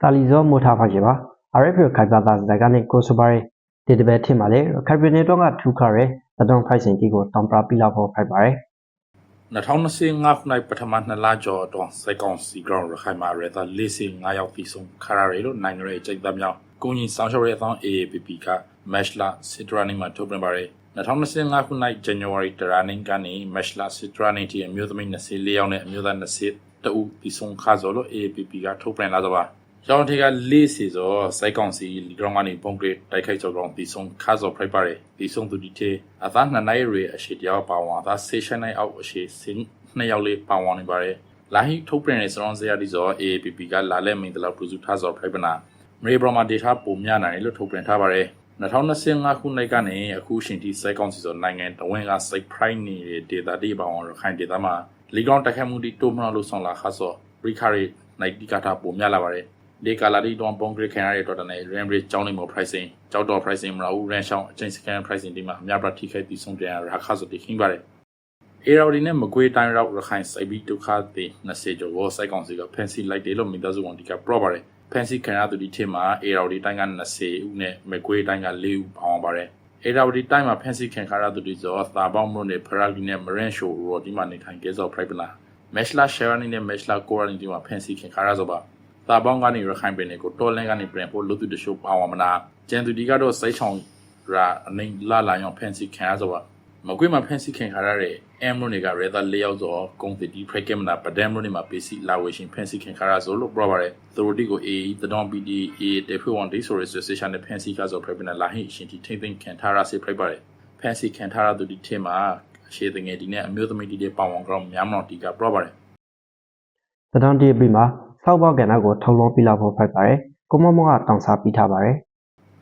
တာလီဇောမိုထားပါရှိပါ RF ခိုင်ပါတာဇာကနေကိုဆိုပါရဒီတပတ်ထင်ပါလေခိုင်ပြနေတော့ကထူခရဲတဒွန် pricing တီကိုတောင်ပရာပီလာဖို့ဖိုက်ပါရ2025ခုနှစ်ပထမနှစ်လကျော်အတွင်းစိုက်ကောင်စီဂရောင်းရခိုင်မှာရတာ45ရောက်ပြီးဆုံးခါရရဲလို့နိုင်ငံရေးစိတ်သားမြောက်ကိုကြီးဆောင်ရှောက်ရဲ့အသောင်း AAPP က match လာ Citrani မှာထုတ်ပြန်ပါရ 2025ခုနှစ် January တရာနင်းကနေ match လာ Citrani တီအမျိုးသမီး24ယောက်နဲ့အမျိုးသား20တဦးပြီးဆုံးခါစောလို့ AAPP ကထုတ်ပြန်လာတော့ပါကျောင်းထေကလေးစီစောစိုက်ကောင်စီလီဂရောင်းကနေပုံကရတိုက်ခိုက်ကြောကောင်ပြီးဆုံးခါစောဖိုက်ပါတယ်ပြီးဆုံးသူဒီတေအသားနှစ်နိုင်ရေအရှိတရားပါဝါအသားဆေရှန်နိုင်အောက်အရှိစင်းနှစ်ယောက်လေးပါဝင်နေပါတယ်လာဟီထုတ်ပြန်နေစရောင်းစရာဒီစော AAPP ကလာလက်မင်းတလောက်ပရိုစုထားစောဖိုက်ပနာမရေဘရမာဒေတာပုံများနိုင်လို့ထုတ်ပြန်ထားပါတယ် 2025ခုနှစ်ကနေအခုရှင်ထိစိုက်ကောင်စီဆိုနိုင်ငံတဝင်းကစိုက်ပရိုင်းနေတဲ့ဒေတာတွေပါဝင်ရခိုင်ဒေတာမှာလီဂရောင်းတိုက်ခိုက်မှုဒီတိုမနာလို့ဆောင်လာခါစောရီခါရီနိုင်ဒီကတာပုံများလာပါတယ်ဒီကာလာဒီတွန်ပုံဂရခင်ရတဲ့တော်တနဲ့ RAM rate ကျောင်းနေမို့ pricing ကျောက်တော် pricing မရဘူး RAM ရှောင်းအချိန် scan pricing ဒီမှာအများပြထိခိုက်ပြီးဆုံးပြန်ရခါဆိုတိခင်းပါတယ်အေရာဒီနဲ့မကွေးတိုင်းရောက်ရခိုင်စိုက်ပြီးဒုက္ခတွေ20ကျော်ကိုစိုက်ကောင်စီက fancy လိုက်တယ်လို့မိသားစုဝန်ဒီက pro ပါတယ် fancy ခံရသူဒီထင်မှာအေရာဒီတိုင်းက20ဦးနဲ့မကွေးတိုင်းက4ဦးပေါင်းပါတယ်အေရာဒီတိုင်းမှာ fancy ခံရသူဒီဆိုသာပေါင်းမလို့နဲ့ Ferrari နဲ့ Marine Show ရောဒီမှာနေထိုင်ကြသော private လာ Meshla Sharani နဲ့ Meshla Corani ဒီမှာ fancy ခံရဆိုပါတာပေါင်းကနေရခိုင်ပင်တွေကိုတော်လန်ကနေပြန်ဖို့လူသူတရှို့ပါဝမနာကျန်သူဒီကတော့စိတ်ချောင်းရာအနိုင်လာလာရောဖန်စီခံရဆိုပါ မကွေးမှာဖန်စီခံခါရတဲ့အမ်ရိုနေကရဲသာလေးယောက်ဆိုကုန်းတီဖရက်ကမနာပဒမ်ရိုနေမှာပေးစီလာဝေရှင်ဖန်စီခံခါရဆိုလို့ပြောပါရယ်သူတို့ဒီကိုအေးတဒေါန်ပီဒီအေးတေဖွဝန်ဒီဆိုရယ်စတေရှန်နဲ့ဖန်စီကဆိုဖရက်ပနာလာဟိရှင်တီထိမ့်သိမ့်ခံထားရစေဖရက်ပါရယ်ဖန်စီခံထားရသူဒီထင်မှာအရှိတငယ်ဒီနဲ့အမျိုးသမီးဒီတဲ့ပေါဝန်ကောင်များမလို့ဒီကပြောပါရယ်တဒွန်တီပီမှာစောက်ပေါကဏ္ဍကိုထုံလုံးပီလာဖို့ဖိုက်ပါရကိုမမောကတောင်စားပြီးထားပါရ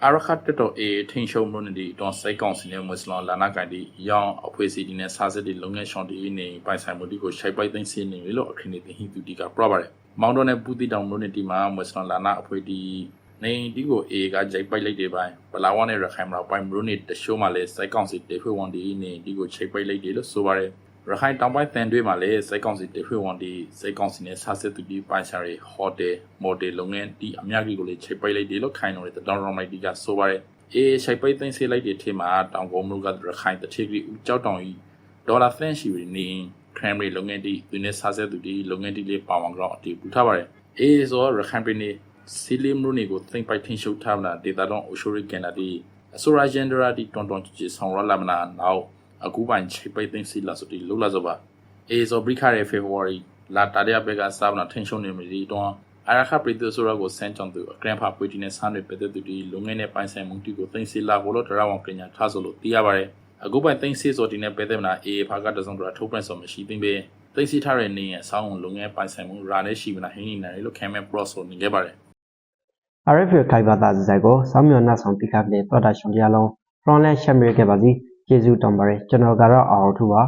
အာရခတ်တတော်အေထင်းရှုံမလို့နေဒီတွန်စိတ်ကောင်စီနဲ့မွတ်စလန်လာနာကန်ဒီရောင်အဖွဲ့စီဒီနဲ့စာစစ်ဒီလုံငယ်ရှောင်းဒီနေပိုင်ဆိုင်မှုဒီကိုရှိုက်ပိုက်သိမ်းစင်းနေလို့အခင်းနေတင်ဟိတူဒီကပရပါတယ်မောင်တော်နဲ့ပူတီတောင်လို့နေဒီမှာမွတ်စလန်လာနာအဖွဲ့ဒီနေဒီကိုအေကဂျိုက်ပိုက်လိုက်တယ်ပိုင်းဘလာဝါနဲ့ရခိုင်မတော်ပိုင်းမလို့နေတရှိုးမှလည်းစိတ်ကောင်စီတေဖွေဝန်ဒီနေဒီကိုချိတ်ပိုက်လိုက်တယ်လို့ဆိုပါတယ် ရခိုင်တောင်ပိုင်းတန်တွေးမှာလည်းစိတ်ကောင်းစီတေဖွေဝန်ဒီစိတ်ကောင်းစီနဲ့ဆာစစ်သူဒီပိုင်ဆိုင်ရီဟိုတယ်မော်တယ်လုပ်ငန်းဒီအများကြီးကိုလည်းချိတ်ပိတ်လိုက်တယ်လို့ခိုင်းလို့တဲ့တောင်ရောင်မိုက်ဒီကဆိုပါရဲအေးချိတ်ပိတ်သိမ်းဆေးလိုက်တဲ့ထင်မှာတောင်ကုန်းမှုကရခိုင်တတိဂရီဦးကြောက်တောင်ကြီးဒေါ်လာသန်းရှိနေ primary လုပ်ငန်းဒီသူနဲ့ဆာစစ်သူဒီလုပ်ငန်းဒီလေးပါဝင်ကြောင်းအတီးပူထားပါရဲအေးဆိုရခိုင်ပြည်နယ်စီလီမလို့နေကိုသိမ့်ပိုက်ထင်းရှုပ်ထားမလားဒေတာတော့အိုရှိုရီကန်နာဒီအဆိုရာဂျန်ဒရာဒီတွန်တွန်ချီဆောင်ရလာမနာနောက် အခုပိုင်းချိပိတ်သိမ်းစီလာဆိုတီလုလာဆိုပါအေဇောဘရိခရဲ February လာတာရဘက်ကစာဗနာထင်ရှုံနေမီဒီတော့အရခပရိသဆိုရကိုစန်ချောင်းသူအကရန်ဖာပွေတီနဲ့ဆန်းတွေပတ်သက်သူဒီလုံငယ်နဲ့ပိုင်ဆိုင်မှုတီကိုသိမ်းစီလာကိုလို့တရဝံပညာထားဆိုလို့သိရပါတယ်အခုပိုင်းသိမ်းစီဆိုတီနဲ့ပတ်သက်မနာအေဖာကတစုံတရာထုတ်ပြန်ဆိုမရှိသိမ့်ပဲသိမ်းစီထားတဲ့နေရအဆောင်လုံငယ်ပိုင်ဆိုင်မှုရာနဲ့ရှိမနာဟင်းနေနိုင်လို့ခံမဲ့ပရော့ဆိုနေခဲ့ပါတယ် RF ခိုင်ပါတာဇာကိုစောင်းမြော်နှဆောင်ပိကပ်လေပေါ်တာရှင်တရားလုံး from လဲရှက်မြေခဲ့ပါစီ ကျေးဇူးတောင်းပါရကျွန်တော်ကတော့အောင်ထူပါ